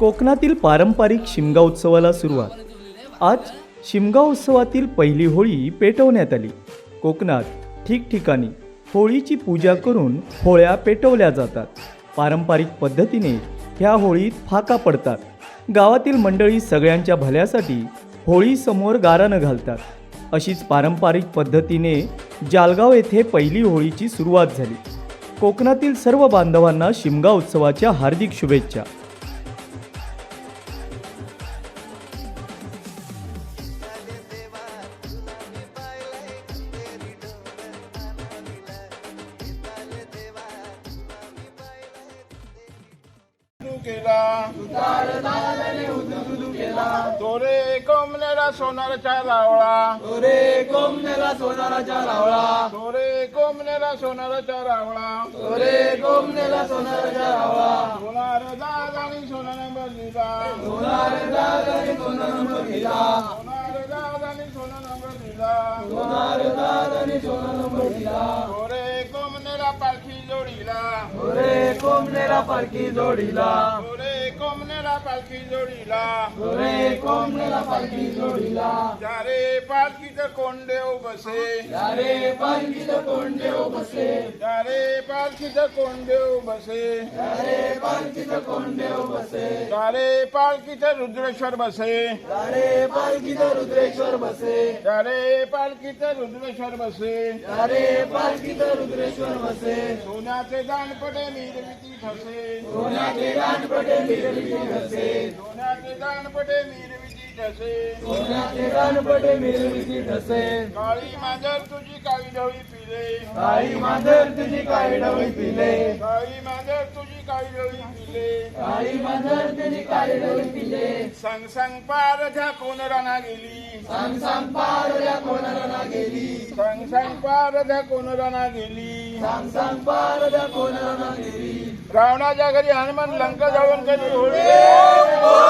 कोकणातील पारंपरिक शिमगा उत्सवाला सुरुवात. आज शिमगा उत्सवातील पहिली होळी पेटवण्यात आली. कोकणात ठिकठिकाणी होळीची पूजा करून होळ्या पेटवल्या जातात. पारंपरिक पद्धतीने ह्या होळीत फाका पडतात. गावातील मंडळी सगळ्यांच्या भल्यासाठी होळीसमोर गारानं घालतात. अशीच पारंपरिक पद्धतीने जालगाव येथे पहिली होळीची सुरुवात झाली. कोकणातील सर्व बांधवांना शिमगा उत्सवाच्या हार्दिक शुभेच्छा. केला तोरे कोंबण्याला सोनाराच्या रावळा रे कोंबण्याला सोनाराच्या रावळा तोरे कोंबण्याला सोनाराच्या रावळा रे कोंबण्याला सोनाराच्या रावळा सोनार दाग आणि सोनानं बदलीला सोनार दाग आणि सोनानं बघिला सोनार दाग आणि सोनानं बदलीला सोनार दाग आणि सोनानं बघिला तोरे कोंबण्याला पालखी गोरे रे कोंबण्याला जोडीला. पालखी जोडीला. रे कोंबण्याला पालखी जोडीला. चारे पालखीचं कोंडेव बसे अरे पालखीचं देव बसे चारे पालखीचं कोंडेव बसे अरे पालखीचं देव बसे चारे पालखीचं रुद्रेश्वर बसे. अरे पालखीचं रुद्रेश्वर बसे. चारे पालखीचं रुद्रेश्वर बसे. अरे पालखीचं रुद्रेश्वर बसे. सोन्याचे दानपटे निर्मिती ठसे. सोन्याचे गाणपटे मिरविती सोन्याचे दानपटे ठसे सोन्याचे ठसे काळी मांजर तुझी काळी ढवळी पिले. काळी मांजर तुझी काळी डवळी पिले. काळी मांजर तुझी काळी ढवळी पिले. काळी मांजर तुझी काळी डवळी पिले. संग संग पार झाकून राना गेली. सांग सांग पारल्या कोणाला ना गेली. संग संग पार झाकून राना गेली. सांग सांग पारल्या कोणाला ना गेली. रावणाच्या घरी हनुमान लंका जाऊन कधी होळी Oh!